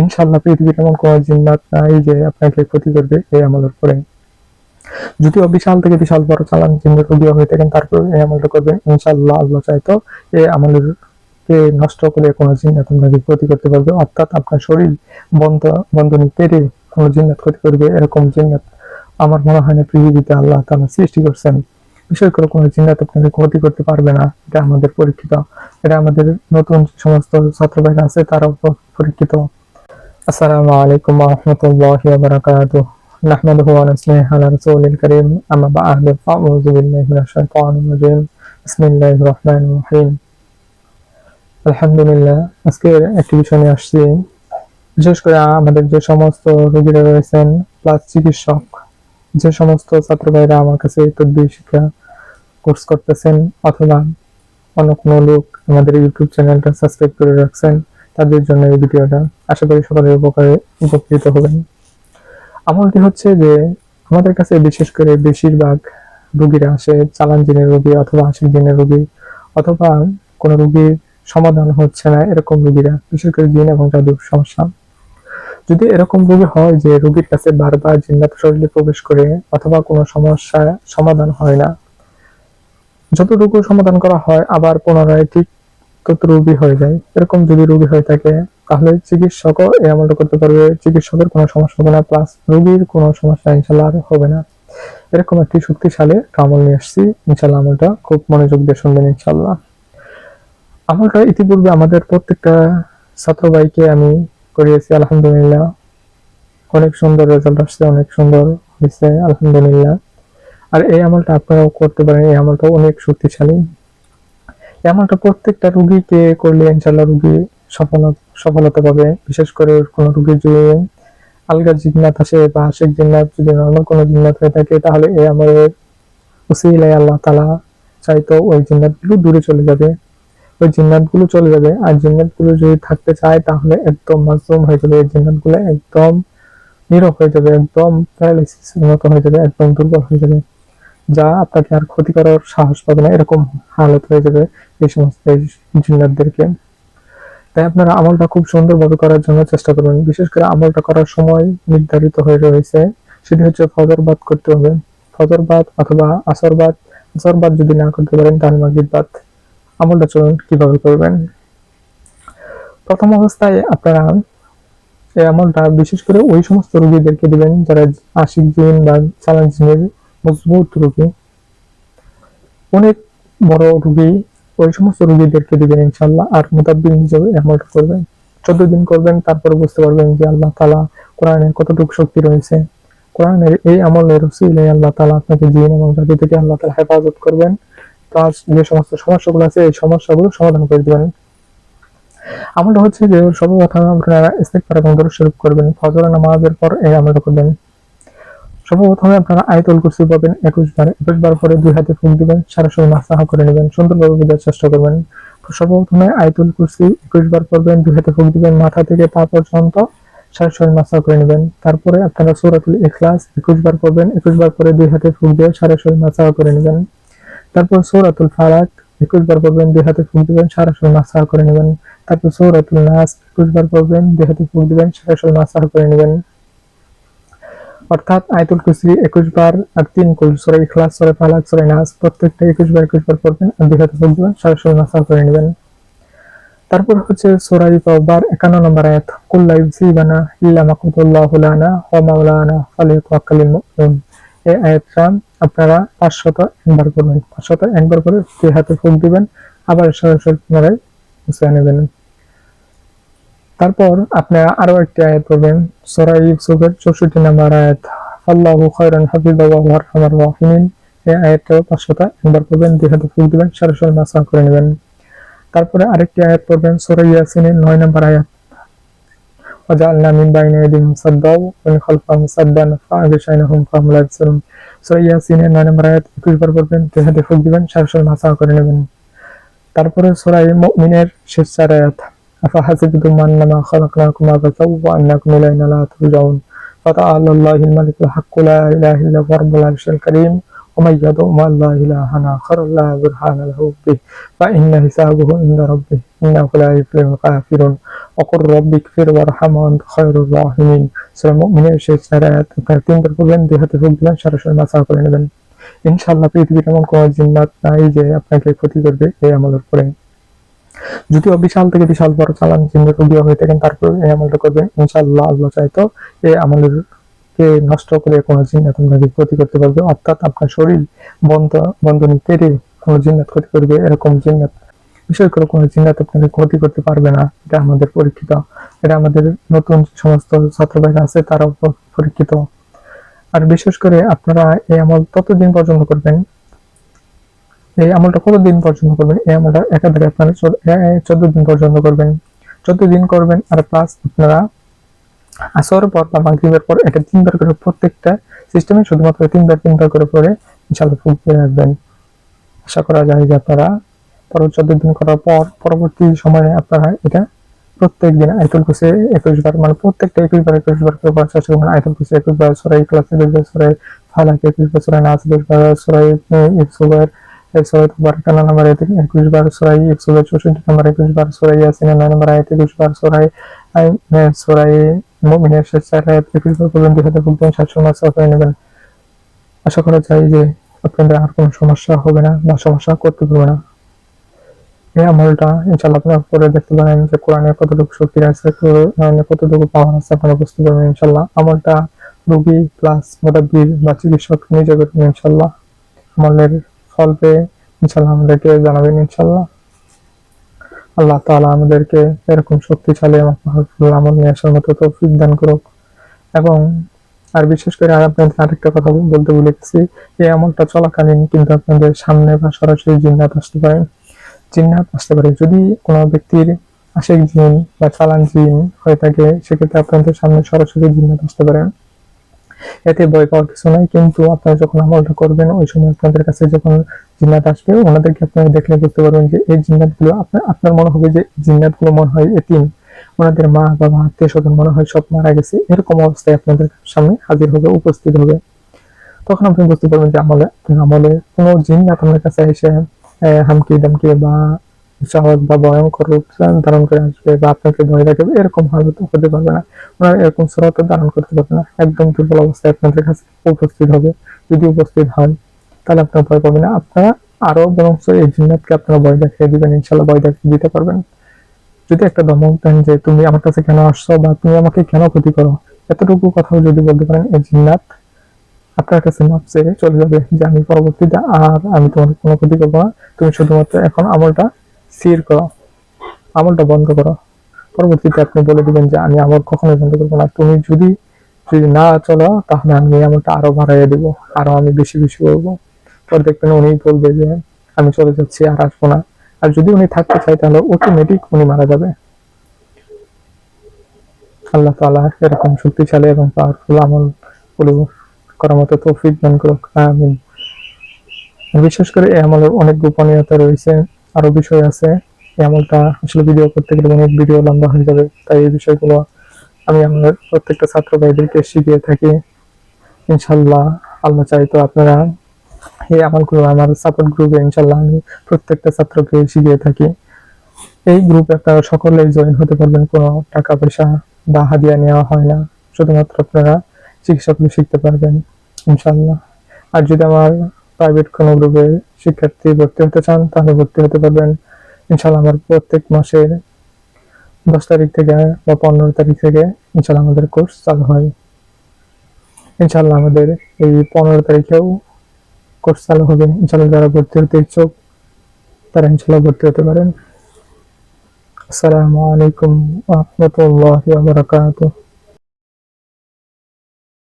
ইনশাল্লাহ পৃথিবীর এমন কোনো জিন্নাত নাই যে আপনাকে ক্ষতি করবে, এই আমলের পরে যদিও বিশাল থেকে বিশাল বড় চালান জিন্দের রোগী হয়ে থাকেন তারপর এই আমলটা করবেন ইনশাল্লাহ আল্লাহ চাইতো এই আমলের কে নষ্ট করে কোনো জিন্নাত আপনাকে ক্ষতি করতে পারবে। অর্থাৎ আপনার শরীর বন্ধ, বন্ধনী পেরে কোনো জিন্নাত ক্ষতি করবে, এরকম জিন্নাত আমার মনে হয় না পৃথিবীতে আল্লাহ তালা সৃষ্টি করছেন। বিশেষ করে কোনো জিন্নাত আপনাকে ক্ষতি করতে পারবে না। এটা আমাদের পরীক্ষিত, এটা আমাদের নতুন সমস্ত ছাত্র ভাইরা আছে, তারাও পরীক্ষিত। আসসালামু আলাইকুম রহমতুল্লাহি বারাকাতুহ نحمده ونصلي على رسول الكريم أما بعد فأعوذ بالله من الشيطان الرجيم بسم الله الرحمن الرحيم আলহামদুলিল্লাহ আজকে একটি বিষয় নিয়ে আসছি বিশেষ করে আমাদের যে সমস্ত রোগীরা রয়েছেন প্লাস চিকিৎসক যে সমস্ত ছাত্র ভাইরা আমার কাছে তদ্বির শিক্ষা কোর্স করতেছেন অথবা অন্য কোনো লোক আমাদের ইউটিউব চ্যানেলটা সাবস্ক্রাইব করে রাখছেন তাদের জন্য এই ভিডিওটা। আশা করি সকলের উপকারে উপকৃত হবেন। আমলটি হচ্ছে যে, আমাদের কাছে বিশেষ করে বেশিরভাগ রুগীরা আসে চালান জিনের রোগী অথবা আশিক জিনের রোগী অথবা কোনো রোগীর সমাধান হচ্ছে না এরকম রুগীরা, বিশেষ করে জিন এবং জাদুর সমস্যা। যদি এরকম রোগী হয় যে রোগীর কাছে বারবার জিন্নাত শরীরে প্রবেশ করে অথবা কোনো সমস্যা সমাধান হয় না যতটুকু সমাধান করা হয় আবার পুনরায় ঠিক তত রোগী হয়ে যায়, এরকম যদি রোগী হয়ে থাকে, তাহলে চিকিৎসকও এই আমলটা করতে পারবে। চিকিৎসকের কোনো সমস্যা হবে না প্লাস রোগীর কোনো সমস্যা ইনশাল্লাহ আর হবে না। এরকম একটি শক্তিশালী আমল নিয়ে আসছি। ইনশাল্লাহ আমলটা খুব মনোযোগ দিয়ে শুনবেন ইনশাল্লাহ আমলটা ইতিপূর্বে আমাদের প্রত্যেকটা ছাত্র ভাইকে আমি করিয়েছি, আলহামদুলিল্লাহ। অনেক সুন্দর রেজাল্ট আসছে, অনেক সুন্দর হয়েছে, আলহামদুলিল্লাহ। আর এই আমলটা আপনারাও করতে পারেন, এই আমলটা অনেক শক্তিশালী। এই আমলটা প্রত্যেকটা রুগীকে করলে ইনশাল্লাহ রুগী সফলতা সফলতা পাবে। বিশেষ করে কোনো রুগীর যদি আলগা জিন্নাত আসে বা আশেক জিন্নাত যদি নর্মাল কোনো জিন্নাত হয়ে থাকে, তাহলে এই আমলের উসিলাই আল্লাহ তালা চাইতো ওই জিন্নাতগুলো দূরে চলে যাবে। ওই জিন্নাতগুলো চলে যাবে। আর জিন্নাতগুলো যদি থাকতে চায়, তাহলে একদম মাসুম হয়ে যাবে। এই জিন্নাতগুলো একদম নীরব হয়ে যাবে। একদম প্যারালাইসিস মতো হয়ে যাবে। একদম দুর্বল হয়ে যাবে। যা আপনাকে আর ক্ষতি করার সাহস পাবে না, এরকম হালত হয়ে যাবে এই সমস্ত জিন্নাতদেরকে তাই আপনারা আমলটা খুব সুন্দরভাবে করার জন্য চেষ্টা করবেন। বিশেষ করে আমলটা করার সময় নির্ধারিত হয়ে রয়েছে, সেটি হচ্ছে ফজর বাদ করতে হবে। ফজর বাদ অথবা আসর বাদ আসর বাদ যদি না করতে পারেন তাহলে মাগরিব বাদ আমলটা চলুন কীভাবে করবেন। প্রথম অবস্থায় আপনারা এই আমলটা বিশেষ করে ওই সমস্ত রোগীদেরকে দিবেন যারা আশিক জিন বা চালান জিনের মজবুত রোগী। অনেক বড় রোগী, ওই সমস্ত রোগীদেরকে দিবেন ইনশাল্লাহ আর মোতাব্বিন হিসেবে আমলটা করবেন। চোদ্দ দিন করবেন, তারপরে বুঝতে পারবেন যে আল্লাহ তালা কোরআনের কতটুকু শক্তি রয়েছে। কোরআনের এই আমলের রসিলে আল্লাহ তালা আপনাকে জিন এবং জাতি থেকে আল্লাহ তালা হেফাজত করবেন। প্লাস যে সমস্ত সমস্যাগুলো আছে, এই সমস্যাগুলো সমাধান করে দিবেন। আমলটা হচ্ছে যে সর্বপ্রথম আপনারা ইস্তেকবার এবং দরুদ করবেন ফজর নামাজের পর এই আমলটা করবেন। সর্বপ্রথমে আপনারা আয়তল কুরসি পাবেন একুশ বার। একুশ বার পরে দুই হাতে ফুক দিবেন সারাসরি মাসাহা করে নেবেন, সুন্দরভাবে বোঝার চেষ্টা করবেন। সর্বপ্রথমে আয়তুল কুরসি একুশ বার করবেন দুই হাতে ফুক দিবেন, মাথা থেকে পা পর্যন্ত সারাসরি মাসাহা করে নেবেন। তারপরে আপনারা সূরাতুল ইখলাস একুশ বার করবেন একুশ বার পরে দুই হাতে ফুক দিয়ে সারাসরি মাসাহা করে নেবেন। তারপর সূরাতুল ফালাক একুশ বার করবেন দুই হাতে ফুক দিবেন সারাসরি মাসাহা করে নেবেন। তারপর সূরাতুল নাস একুশ বার করবেন দুই হাতে ফুক দিবেন সারাসরি মাসাহা করে নেবেন। অর্থাৎ আয়তুল কুসরি একুশ বার আর তিন কুল, সরে ইখলাস, সরে ফালাক সরে নাস, প্রত্যেকটা একুশ বার একুশ বার করবেন আর দুই হাতে ফুক সরাসরি মাসা করে নেবেন। তারপর হচ্ছে সোরাই বার একান্ন নম্বর আয়াত কুল্লা ইউসিবানা ইল্লা মাকুতুল্লাহ লানা ওয়া মাওলানা ফালিয়াতাওয়াক্কালিল মুমিনুন। এই আয়াতটা আপনারা পাঁচশত একবার করবেন পাঁচশত একবার করে দুই হাতে ফুক দিবেন, আবার সরাসরি পুনরায় মুছে নেবেন। তারপর আপনারা আরো একটি আয়াত পড়বেন সূরা ইউসুফের 64 নম্বর আয়াত আল্লাহু খায়রান হাফিযা ওয়া হুয়া আরহামার রাহিমিন এই আয়াতটা পাঁচশোটা একবার পড়বেন দুই হাতে ফুক দিবেন সরাসরি মাসা করে নেবেন তারপরে আরেকটি আয়াত পড়বেন সূরা ইয়াসিনের 9 নম্বর আয়াত وجعلنا من بين يديهم صدا ومن خلفهم صدا فأغشيناهم فهم لا يبصرون সূরা ইয়াসিনের 9 নম্বর আয়াত 21 বার পড়বেন দুই হাতে ফুক দিবেন সরাসরি মাসা করে নেবেন তারপরে সূরা মুমিনের শেষ চার আয়াত أفحسبتم أنما خلقناكم عبثا وأنكم إلينا لا ترجعون فتعالى الله الملك الحق لا إله إلا هو رب العرش الكريم ومن يدع مع الله إلها آخر لا برهان له به فإن حسابه عند ربه إنه لا يفلح الكافرون وقل رب اغفر وارحم وأنت خير الراحمين সুরা মুমিনের শেষ চার আয়াত আপনারা তিনবার করবেন দুই হাতে ফুক দিবেন সরাসরি মাসা করে নেবেন ইনশাআল্লাহ পৃথিবীর এমন কোনো জিন্নাত নাই যে আপনাকে ক্ষতি করবে এই আমলের পরে যদিও বিশাল থেকে বিশাল বড় চালান জিন্নাত রোগী হয়ে থাকেন, তারপর এই আমলটা করবেন। ইনশাআল্লাহ আল্লাহ চাইতো এই আমলের কে নষ্ট করে কোনো জিন্নাত আপনাকে ক্ষতি করতে পারবে। অর্থাৎ আপনার শরীর বন্ধ, বন্ধনী পেরে কোনো জিন্নাত ক্ষতি করবে, এরকম জিন্নাত। বিশেষ করে কোনো জিন্নাত আপনাকে ক্ষতি করতে পারবে না। এটা আমাদের পরীক্ষিত। এটা আমাদের নতুন সমস্ত ছাত্র ভাইরা আছে, তারাও পরীক্ষিত। আর বিশেষ করে আপনারা এই আমল ততদিন পর্যন্ত করবেন এই আমলটা কতদিন পর্যন্ত করবেন? এই আমলটা একাধারে আপনারা চোদ্দ দিন পর্যন্ত করবেন। চোদ্দ দিন করবেন আর প্লাস আপনারা আসর পর বা মাগরিবের পর এটা তিনবার করে প্রত্যেকটা সিস্টেমে শুধুমাত্র তিনবার তিনবার করে পরে ইনশাল্লাহ ফুক দিয়ে রাখবেন আশা করা যায় যে আপনারা পরে চোদ্দ দিন করার পর পরবর্তী সময়ে আপনারা এটা প্রত্যেক দিন আইতুল কুসে একুশ বার মানে প্রত্যেকটা একুশ বার একুশ বার করে পড়ার চেষ্টা করবেন। আইতুল কুসে একুশ বার সরাই ক্লাস একুশ বার সরাই ফালাক একুশ বার সরাই নাচ একুশ বার সরাই নাম্বার একুশ বার ইফসুবার চৌষট্টি একুশ বার নয় একুশ বার শেষ চার আয়াত একুশ বার পর্যন্ত হাতে ফুলবেন সাতশো মাস নেবেন। আশা করা যায় যে আপনাদের আর কোনো সমস্যা হবে না বা সমস্যা করতে পারবে না। এই আমলটা ইনশাল্লাহ আপনারা পরে দেখতে পারেন যে কোরআনে কতটুকু শক্তি আছে, কোরআনে কতটুকু পাওয়ার আছে, আপনারা বুঝতে পারবেন ইনশাল্লাহ আমলটা রোগী প্লাস মোদাব্বির বা চিকিৎসক নিজে করবেন ইনশাল্লাহ আমলের ফল পেয়ে ইনশাল্লাহ আমাদেরকে জানাবেন ইনশাল্লাহ। আল্লাহ তাআলা আমাদেরকে এরকম শক্তিশালী এবং powerful আমল নিয়ে আসার মতো তৌফিক দান করুক। এবং আর বিশেষ করে আর আপনাদের আরেকটা কথা বলতে ভুলে গেছি, এই আমলটা চলাকালীন কিন্তু আপনাদের সামনে বা সরাসরি জিন্নাত আসতে পারেন জিন্নাত আসতে পারে। যদি কোনো ব্যক্তির আশেক জিন বা চালান জিন হয়ে থাকে, সেক্ষেত্রে আপনাদের সামনে সরাসরি জিন্নাত আসতে পারেন এতে ভয় পাওয়ার কিছু নাই, কিন্তু আপনারা যখন আমলটা করবেন, ওই সময় আপনাদের কাছে যখন জিন্নাত আসবে, ওনাদেরকে আপনারা দেখলে বুঝতে পারবেন যে এই জিন্নাতগুলো আপনার আপনার মনে হবে যে জিন্নাতগুলো মনে হয় এতিম। ওনাদের মা, বাবা, আত্মীয় স্বজন মনে হয় সব মারা গেছে। এরকম অবস্থায় আপনাদের সামনে হাজির হবে, উপস্থিত হবে। তখন আপনি বুঝতে পারবেন যে আমলে আমলে কোনো জিন্নাত আপনার কাছে এসে হামকি দামকি বা সাহস বা ভয়ঙ্কর রূপ ধারণ করে আসবে বা আপনাকে ভয় রাখবে এরকম হয়তো হতে পারবে না। ওনারা এরকম সুরত ধারণ করতে পারবে না। একদম দুর্বল অবস্থায় আপনাদের কাছে উপস্থিত হবে। যদি উপস্থিত হয় তাহলে আপনার ভয় পাবে না। আপনারা আরও বরং এই জিন্নাতকে আপনারা ভয় দেখিয়ে দিবেন ইনশাল্লাহ ভয় দেখিয়ে দিতে পারবেন। যদি একটা ধমক দেন যে, তুমি আমার কাছে কেন আসছো বা তুমি আমাকে কেন ক্ষতি করো? এতটুকু কথাও যদি বলতে পারেন, এই জিন্নাত আপনার কাছে মাপ চলে যাবে যে, আমি পরবর্তীতে আর আমি তোমার কোনো ক্ষতি করব না। তুমি শুধুমাত্র এখন আমলটা স্থির করো। আমলটা বন্ধ করো। পরবর্তীতে আপনি বলে দিবেন যে, আমি আমল কখনোই বন্ধ করব না। তুমি যদি যদি না চলো, তাহলে আমি আমলটা আরও বাড়াইয়া দিব, আরও আমি বেশি বেশি করব। পর দেখবেন উনি বলবে যে, আমি চলে যাচ্ছি, আর আসব না। আর যদি উনি থাকতে চায়, তাহলে অটোমেটিক উনি মারা যাবে। আল্লাহ তাআলা এরকম শক্তিশালী এবং পাওয়ারফুল আমলগুলো করার মতো তৌফিক দান করুক। আমিন। বিশেষ করে এই আমলের অনেক গোপনীয়তা রয়েছে। আরও বিষয় আছে। এই আমলটা আসলে ভিডিও করতে গেলে অনেক ভিডিও লম্বা হয়ে যাবে, তাই এই বিষয়গুলো আমি আমার প্রত্যেকটা ছাত্র ভাইদেরকে শিখিয়ে থাকি। ইনশাল্লাহ, আল্লাহ চাই তো আপনারা এই আমলগুলো আমার সাপোর্ট গ্রুপে ইনশাল্লাহ আমি প্রত্যেকটা ছাত্রকে শিখিয়ে থাকি। এই গ্রুপে আপনারা সকলেই জয়েন হতে পারবেন, কোনো টাকা পয়সা বা হাদিয়া নেওয়া হয় না। শুধুমাত্র আপনারা চিকিৎসাগুলো শিখতে পারবেন, ইনশাল্লাহ। আর যদি আমার প্রাইভেট কোনো গ্রুপে শিক্ষার্থী ভর্তি হতে চান, তাহলে ভর্তি হতে পারবেন ইনশাল্লাহ আমার প্রত্যেক মাসের দশ তারিখ থেকে বা পনেরো তারিখ থেকে ইনশাল্লাহ আমাদের কোর্স চালু হয়। ইনশাল্লাহ আমাদের এই পনেরো তারিখেও কোর্স চালু হবে। ইনশাল্লাহ যারা ভর্তি হতে ইচ্ছুক, তারা ইনশাল্লাহ ভর্তি হতে পারেন। আসসালামু আলাইকুম রহমতুল্লাহ